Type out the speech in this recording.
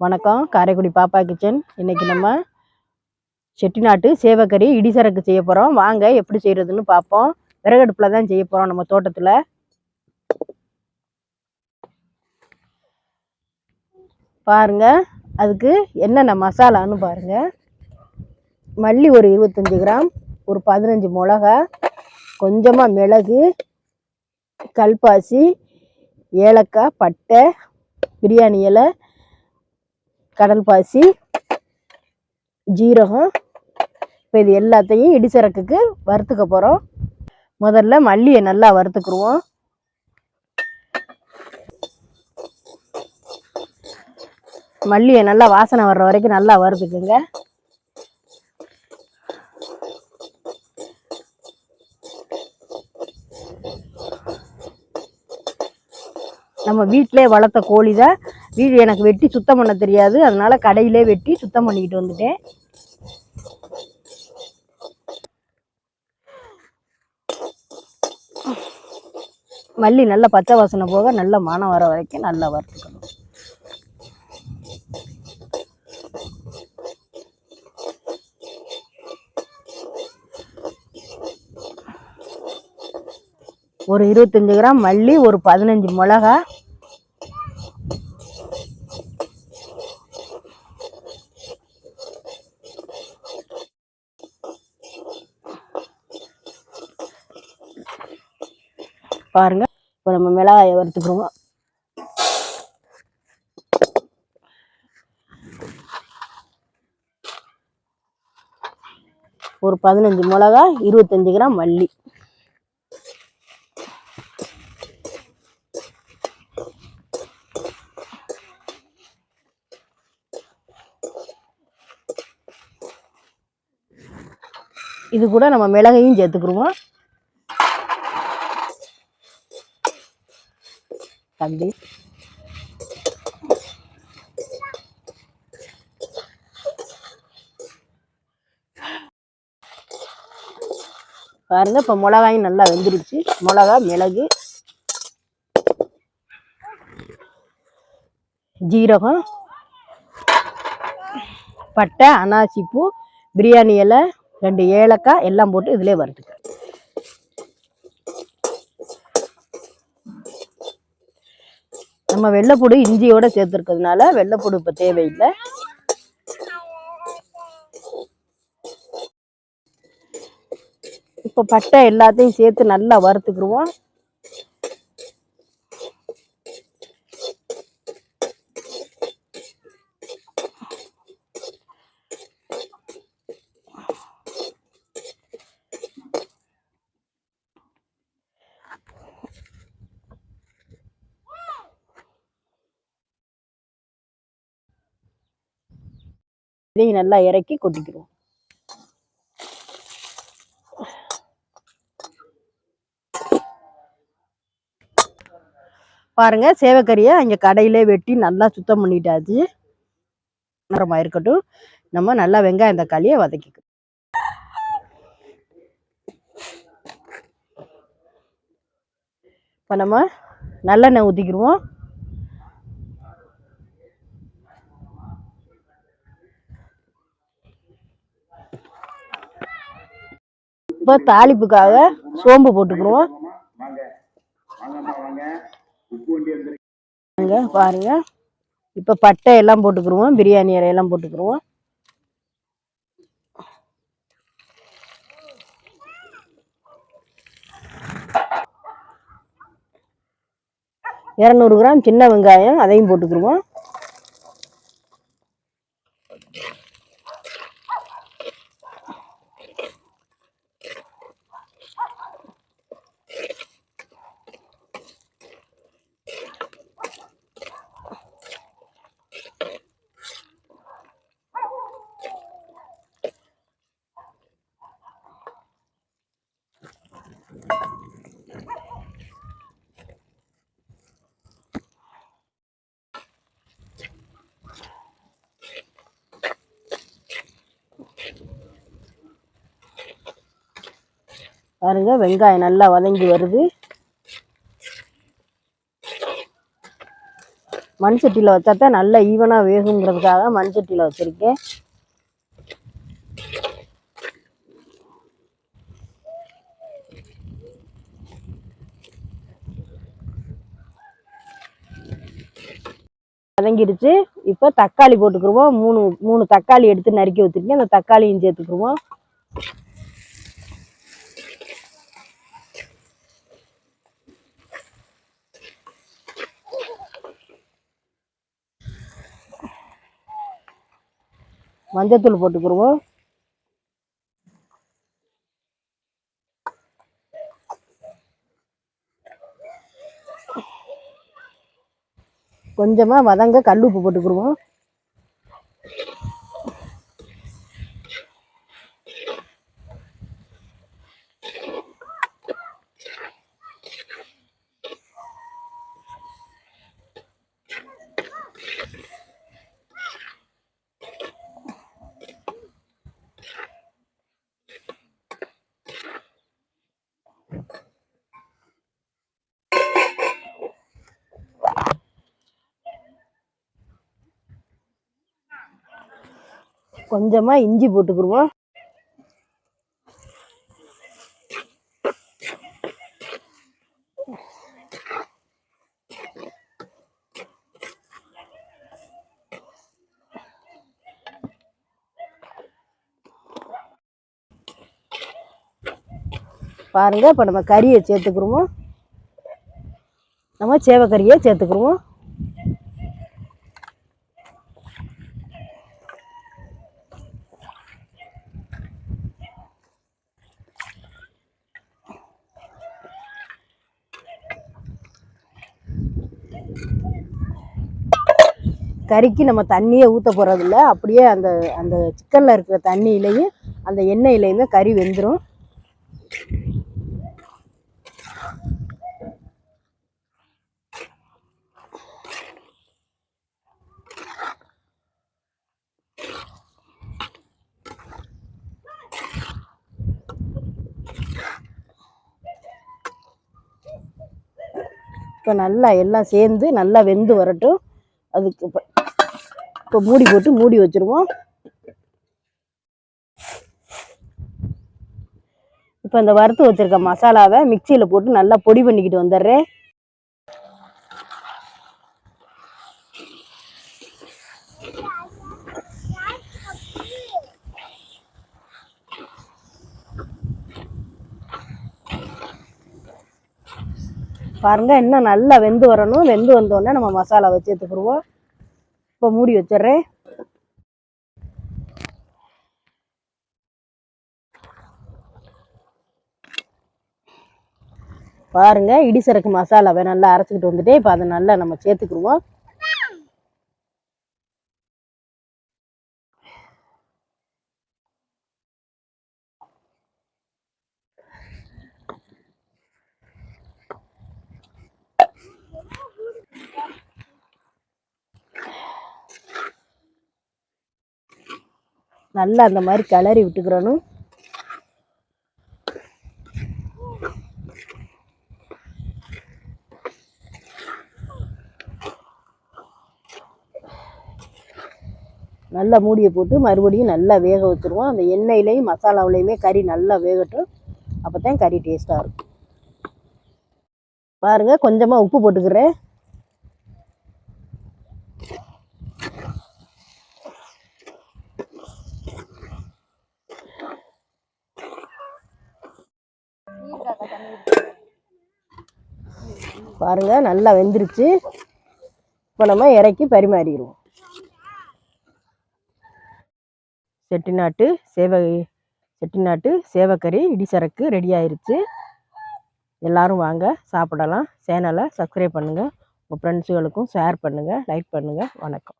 வணக்கம். காரைக்குடி பாப்பா கிச்சன். இன்னைக்கு நம்ம செட்டிநாட்டு சேவக்கறி இடிசரக்கு செய்ய போகிறோம் வாங்க எப்படி செய்கிறதுன்னு பார்ப்போம் விறகடுப்பில் தான் செய்ய போகிறோம் நம்ம தோட்டத்தில். பாருங்க அதுக்கு என்னென்ன மசாலான்னு பாருங்கள் மல்லி ஒரு இருபத்தஞ்சி கிராம் ஒரு பதினஞ்சு மிளகா கொஞ்சமாக மிளகு கல்பாசி ஏலக்காய் பட்டை பிரியாணி இலை கடல் பாசி ஜீரகம். இப்போ இது எல்லாத்தையும் இடிச்சரக்குக்கு வறுத்துக்க போகிறோம் முதல்ல மல்லியை நல்லா வறுத்துக்குருவோம். மல்லியை நல்லா வாசனை வர்ற வரைக்கும் நல்லா வறுத்துக்குங்க. நம்ம வீட்டிலே வளர்த்த கோழி தான் வீடு எனக்கு வெட்டி சுத்தம் பண்ண தெரியாது. அதனால கடையிலே வெட்டி சுத்தம் பண்ணிக்கிட்டு வந்துட்டேன். மல்லி நல்லா பச்சை வாசனை போக நல்ல மனம் வர வரைக்கும் நல்லா வறுத்துக்கணும். ஒரு இருபத்தஞ்சு கிராம் மல்லி ஒரு பதினஞ்சு மிளகா பாருங்க. இப்போ நம்ம மிளகாயை வறுத்துக்கிறோம். ஒரு பதினஞ்சு மிளகா இருபத்தஞ்சு கிராம் மல்லி. இது கூட நம்ம மிளகையும் சேர்த்துக்குருவோம். தம்பி. பாருங்க இப்போ மிளகாயும் நல்லா வெந்துருச்சு. மிளகா மிளகு ஜீரகம் பட்டை அனாசிப்பூ பிரியாணி இலை ரெண்டு ஏலக்காய் எல்லாம் போட்டு இதிலே வருது நம்ம வெள்ளைப்பூடு இஞ்சியோட சேர்த்துருக்கிறதுனால வெள்ளைப்பூடு இப்போ தேவையில்லை. இப்போ பட்டை எல்லாத்தையும் சேர்த்து நல்லா வறுத்துக்கிருவோம். இதையும் நல்லா இறக்கி கொட்டிக்கிடுவோம் பாருங்க சேவைக்கறியை இங்கே கடையிலே வெட்டி நல்லா சுத்தம் பண்ணிட்டாச்சு. நேரமாக இருக்கட்டும் நம்ம நல்லா வெங்காயம் தக்காளியை வதக்கிக்கணும் இப்போ நம்ம நல்லெண்ணெய் ஊற்றிக்கிடுவோம் இப்போ தாளிப்புக்காக சோம்பு போட்டுக்கிடுவோம். பாருங்க. இப்போ பட்டை எல்லாம் போட்டுக்கிருவோம் பிரியாணி இலையெல்லாம் போட்டுக்கிருவோம் இரநூறு கிராம் சின்ன வெங்காயம் அதையும் போட்டுக்கிருவோம் பாருங்க வெங்காயம் நல்லா வதங்கி வருது. மண் சட்டியில் வச்சா தான் நல்லா ஈவனாக வேகுங்கிறதுக்காக மண் சட்டியில் வச்சுருக்கேன். வதங்கிடுச்சு. இப்போ தக்காளி போட்டுக்கிருவோம். மூணு மூணு தக்காளி எடுத்து நறுக்கி வச்சுருக்கேன். அந்த தக்காளியும் சேர்த்துக்குருவோம். மஞ்சத்தூள் போட்டுக்கிடுவோம் கொஞ்சமாக வதங்க கல் உப்பு போட்டுக்கிடுவோம் கொஞ்சமாக இஞ்சி போட்டுக்கிடுவோம் பாருங்க இப்போ நம்ம கறியை சேர்த்துக்கிருவோம். நம்ம சேவக்கறியை சேர்த்துக்கிருவோம். கறிக்கு நம்ம தண்ணியே ஊற்ற போகிறதில்ல அப்படியே அந்த அந்த சிக்கனில் இருக்கிற தண்ணியிலையும் அந்த எண்ணெயிலையுமே கறி வெந்துடும் இப்போ நல்லா எல்லாம் சேர்ந்து நல்லா வெந்து வரட்டும். அதுக்கு இப்போ மூடி போட்டு மூடி வச்சுருவோம். இப்போ இந்த வறுத்து வச்சுருக்க மசாலாவை மிக்சியில் போட்டு நல்லா பொடி பண்ணிக்கிட்டு வந்துடுறேன். பாருங்க இன்னும் நல்லா வெந்து வரணும். வெந்து வந்தோடனே நம்ம மசாலா வச்சு எடுத்துக்கிடுவோம் இப்போ மூடி வச்சிடுறேன். பாருங்க இடிசரக்கு மசாலாவை நல்லா அரைச்சிக்கிட்டு வந்துட்டு இப்போ அதை நல்லா நம்ம சேர்த்துக்குருவோம் நல்லா அந்த மாதிரி கிளறி விட்டுக்கிறணும். நல்லா மூடியை போட்டு மறுபடியும் நல்லா வேக வச்சுருவோம். அந்த எண்ணெயிலையும் மசாலாவிலையுமே கறி நல்லா வேகட்டும். அப்போ தான் கறி டேஸ்ட்டாக இருக்கும். பாருங்க கொஞ்சமாக உப்பு போட்டுக்கிறேன். பாருங்க நல்லா வெந்துருச்சு. இப்போ நம்ம இறக்கி பரிமாறிடுவோம். செட்டிநாட்டு சேவை செட்டிநாட்டு சேவக்கறி இடிசரக்கு ரெடி ஆயிருச்சு. எல்லாரும் வாங்க சாப்பிடலாம். சேனலை சப்ஸ்கிரைப் பண்ணுங்கள் உங்கள் ஃப்ரெண்ட்ஸுகளுக்கும் ஷேர் பண்ணுங்கள் லைக் பண்ணுங்கள் வணக்கம்.